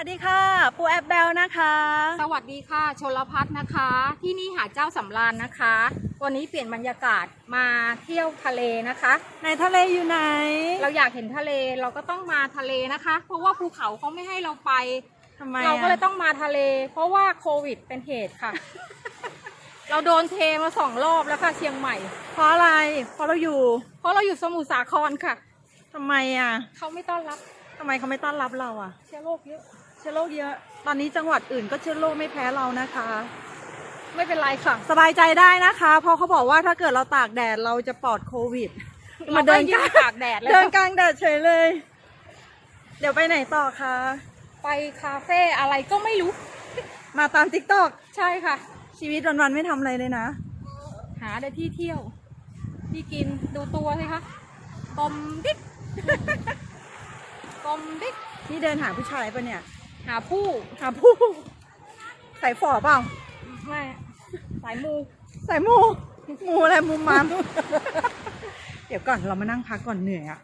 วัสดีค่ะ ปูแอปเบลนะคะ สวัสดีค่ะ ชลพัฒน์นะคะ ที่นี่หาดเจ้าสำราญนะคะ วันนี้เปลี่ยนบรรยากาศมาเที่ยวทะเลนะคะในทะเลอยู่ไหน เราอยากเห็นทะเลเราก็ต้องมาทะเลนะคะ เพราะว่าภูเขาเขาไม่ให้เราไป ทำไมเราก็เลยอะต้องมาทะเล เพราะว่าโควิดเป็นเหตุค่ะ เราโดนเทมาสองรอบแล้วค่ะเชียงใหม่ เพราะอะไร เพราะเราอยู่ เพราะเราอยู่สมุทรสาครค่ะทำไมอะ เขาไม่ต้อนรับ ทำไมเขาไม่ต้อนรับเราอะ เชื้อโรคเยอะ เชื้อโรคเยอะ ตอนนี้จังหวัดอื่นก็เชื้อโรคไม่แพ้เรานะคะ ไม่เป็นไรค่ะ สบายใจได้นะคะ เพราะเขาบอกว่าถ้าเกิดเราตากแดดเราจะปลอดโควิดเรามาเดิเดินนยืกลางตากแดดเลยเดินค่ะกลางแดดเฉยเลย เดี๋ยวไปไหนต่อคะ ไปคาเฟ่อะไรก็ไม่รู้ มาตามติ๊กตอกใช่ค่ะ ชีวิตวันๆไม่ทำอะไรเลยนะ หาได้ที่เที่ยว ที่กินดูตัวสิคะกลมดิ๊ กกลมดิ๊กนี่เดินหาผู้ชายปะเนี่ย หาผู้หาผู้ ใส่ฝอเปล่าไม่สายมูใส่หมูหมูอะไรหมูมามเดี๋ยวก่อนเรามานั่งพักก่อนเหนื่อยอะ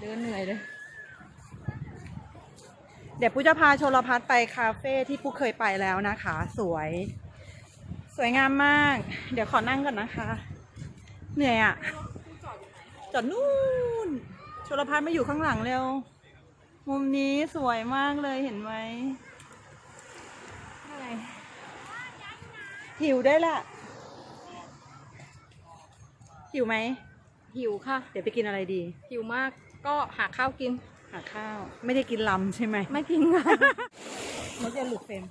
เดินเหนื่อยเลย เดี๋ยวปูจะพาโชลพัฒน์ไปคาเฟ่ที่ปูเคยไปแล้วนะคะ สวย สวยงามมาก เดี๋ยวขอนั่งก่อนนะคะ เหนื่อยอะจอดนู่นโชลพัฒน์มาอยู่ข้างหลังเร็ว มุมนี้สวยมากเลยเห็นไหมอะไรหิวได้ละ หิวไหม หิวค่ะ เดี๋ยวไปกินอะไรดี หิวมาก ก็หาข้าวกิน หาข้าว ไม่ได้กินลำใช่ไหม ไม่กินค่ะมดจะหลุดเฟรม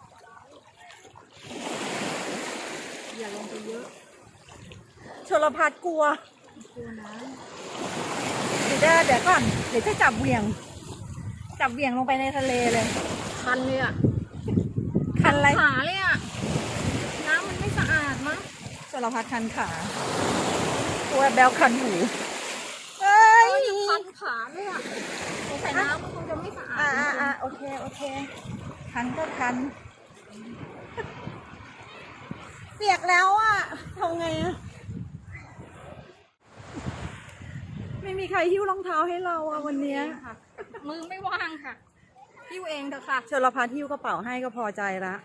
อย่าลงไปเยอะ ชลพัฒน์กลัว กลัวนะ เดี๋ยวจะเดี๋ยวก่อนเดี๋ยวจะจับเหวียง จับเหวียงลงไปในทะเลเลย คันเลยอะคันอะไรขาเลยอะน้ำมันไม่สะอาดมั้งชลพัฒน์คันขาตัวแบลคันหูเอ้เอ้ยยคันขาเลยอะสงสัยน้ำมันคงจะไม่สะอาอ่าดอ่าอ่าโอเคโอเค คันก็คัน เปียกแล้วอะทำไงอะ ม่มีใครหิ้วรองเท้าให้เราอะวันเนี้ยค่ะ มือไม่ว่างค่ะหิ้วเองเถอะค่ะชลพัฒน์หิ้วกระเป๋าให้ก็พอใจละ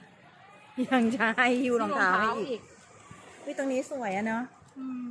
ยังจะให้หิ้วรองเท้าให้อีกเฮ้ยตรงนี้สวยอะเนาะ อืม